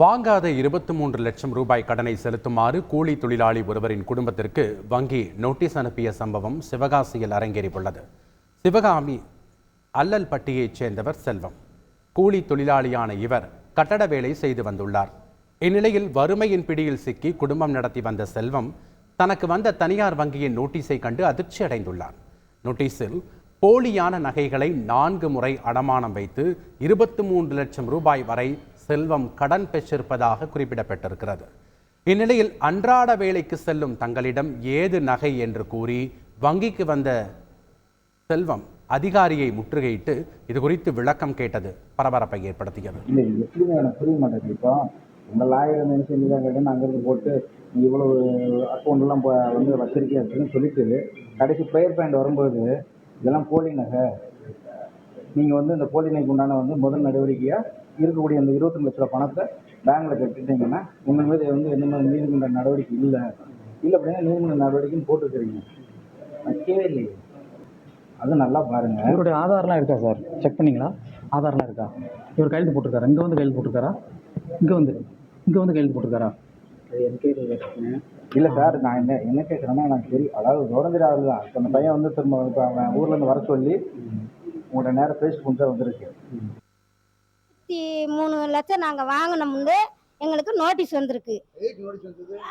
வாங்காத இருபத்தி மூன்று லட்சம் ரூபாய் கடனை செலுத்துமாறு கூலி தொழிலாளி ஒருவரின் குடும்பத்திற்கு வங்கி நோட்டீஸ் அனுப்பிய சம்பவம் சிவகாசியில் அரங்கேறியுள்ளது. சிவகாமி அல்லல்பட்டியைச் சேர்ந்தவர் செல்வம். கூலி தொழிலாளியான இவர் கட்டட வேலை செய்து வந்துள்ளார். இந்நிலையில் வறுமையின் பிடியில் சிக்கி குடும்பம் நடத்தி வந்த செல்வம் தனக்கு வந்த தனியார் வங்கியின் நோட்டீஸை கண்டு அதிர்ச்சி அடைந்துள்ளார். நோட்டீஸில் போலியான நகைகளை நான்கு முறை அடமானம் வைத்து இருபத்தி மூன்று லட்சம் ரூபாய் வரை செல்வம் கடன் பெற்றிருப்பதாக குறிப்பிடப்பட்டிருக்கிறது. இந்நிலையில் அன்றாட வேலைக்கு செல்லும் தங்களிடம் ஏது நகை என்று கூறி வங்கிக்கு வந்த செல்வம் அதிகாரியை முற்றுகையிட்டு இது குறித்து விளக்கம் கேட்டது பரபரப்பை ஏற்படுத்தியது. இல்லை இது எனக்கு புரிய மாட்டேங்குது இப்போ? உங்கள் லாயர் நினைச்சு நீ தான் அங்கேருந்து போட்டு இவ்வளவு அக்கௌண்ட்லாம் வந்து வச்சிருக்கேன் அப்படின்னு சொல்லிட்டு கடைசி பெயர் பேண்ட் வரும்போது இதெல்லாம் போலி நகை. நீங்கள் வந்து இந்த போலி நகைக்கு உண்டான வந்து முதல் நடவடிக்கையாக இருக்கக்கூடிய அந்த இருபத்தி லட்ச ரூபா பணத்தை பேங்க்கில் கட்டிட்டீங்கன்னா உங்கள் மீது வந்து எந்த மாதிரி நீதிமன்ற நடவடிக்கை இல்லை. இல்லை அப்படின்னா நீதிமன்ற நடவடிக்கைன்னு போட்டுருக்கிறீங்க. வைக்கவே இல்லையே. அது நல்லா பாருங்கள் இவருடைய ஆதார்லாம் இருக்கா சார்? செக் பண்ணீங்களா? ஆதார்லாம் இருக்கா? இவர் கையெழுத்து போட்டிருக்காரா? இங்கே வந்து கையெழுத்து போட்டிருக்காரா? இங்கே வந்து. இங்கே வந்து கையெழுத்து போட்டிருக்காரா? இல்லை சார் நான் என்ன என்ன கேட்குறேன்னா எனக்கு தெரியும். அதாவது ஆள் தான். அந்த பையன் வந்து திரும்ப இப்போ அவன் ஊர்லேருந்து வர சொல்லி உங்கள்கிட்ட நேரம் பேசி புதுசாக வந்திருக்கு இருபத்தி மூணு லட்சம் நாங்கள் வாங்கினோம்னு எங்களுக்கு நோட்டீஸ் வந்திருக்கு.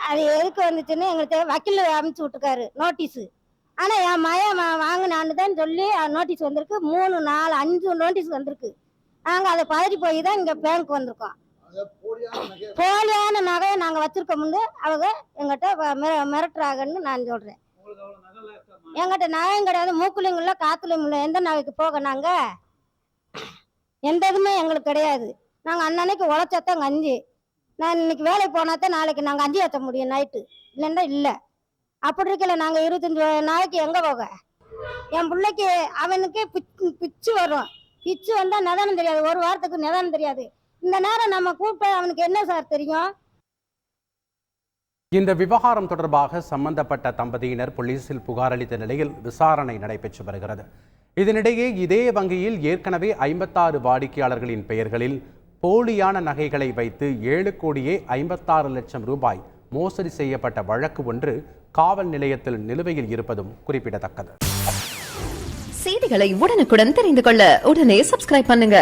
அது எதுக்கு வந்துச்சுன்னு எங்களுக்கு வக்கீல் அமுச்சு விட்டுருக்காரு நோட்டீஸு ஆனால் என் மயன் வா- வாங்கினான்னு தான் சொல்லி நோட்டீஸ் வந்திருக்கு. மூணு நாலு அஞ்சு நோட்டீஸ் வந்திருக்கு. நாங்கள் அதை பதறி போய் தான் இங்கே பேங்க் வந்திருக்கோம். போலியான நகையை நாங்கள் வச்சிருக்கோம்னு அவங்க எங்கிட்ட மிரட்டுறாங்கன்னு நான் சொல்கிறேன் எங்கிட்ட நகையும் கிடையாது மூக்குலையும் இல்லை காத்துலையும் இல்லை. எந்த நகைக்கு போக நாங்கள் எந்த இதுவுமே எங்களுக்கு கிடையாது. நாங்கள் அன்னன்னைக்கு உழைச்சாதான் கஞ்சி. நான் இன்னைக்கு வேலைக்கு போனால் தான் நாளைக்கு நாங்கள் அஞ்சி ஏற்ற முடியும் நைட்டு. இல்லைன்னா இல்லை. அப்படி இருக்கல நாங்கள் இருபத்தஞ்சி நாளைக்கு எங்கே போக? என் பிள்ளைக்கு அவனுக்கு பிச்சு பிச்சு வரும். பிச்சு வந்தால் நிதானம் தெரியாது. ஒரு வாரத்துக்கு நிதானம் தெரியாது. இந்த நேரம் நம்ம கூப்பிட்டு அவனுக்கு என்ன சார் தெரியும்? இந்த விவகாரம் தொடர்பாக சம்பந்தப்பட்ட தம்பதியினர் போலீசில் புகார் அளித்த நிலையில் விசாரணை நடைபெற்று வருகிறது. இதனிடையே இதே வங்கியில் ஏற்கனவே ஐம்பத்தாறு வாடிக்கையாளர்களின் பெயர்களில் போலியான நகைகளை வைத்து ஏழு கோடியே ஐம்பத்தாறு லட்சம் ரூபாய் மோசடி செய்யப்பட்ட வழக்கு ஒன்று காவல் நிலையத்தில் நிலுவையில் இருப்பதும் குறிப்பிடத்தக்கது. செய்திகளை உடனுக்குடன் தெரிந்து கொள்ள உடனே சப்ஸ்கிரைப் பண்ணுங்க.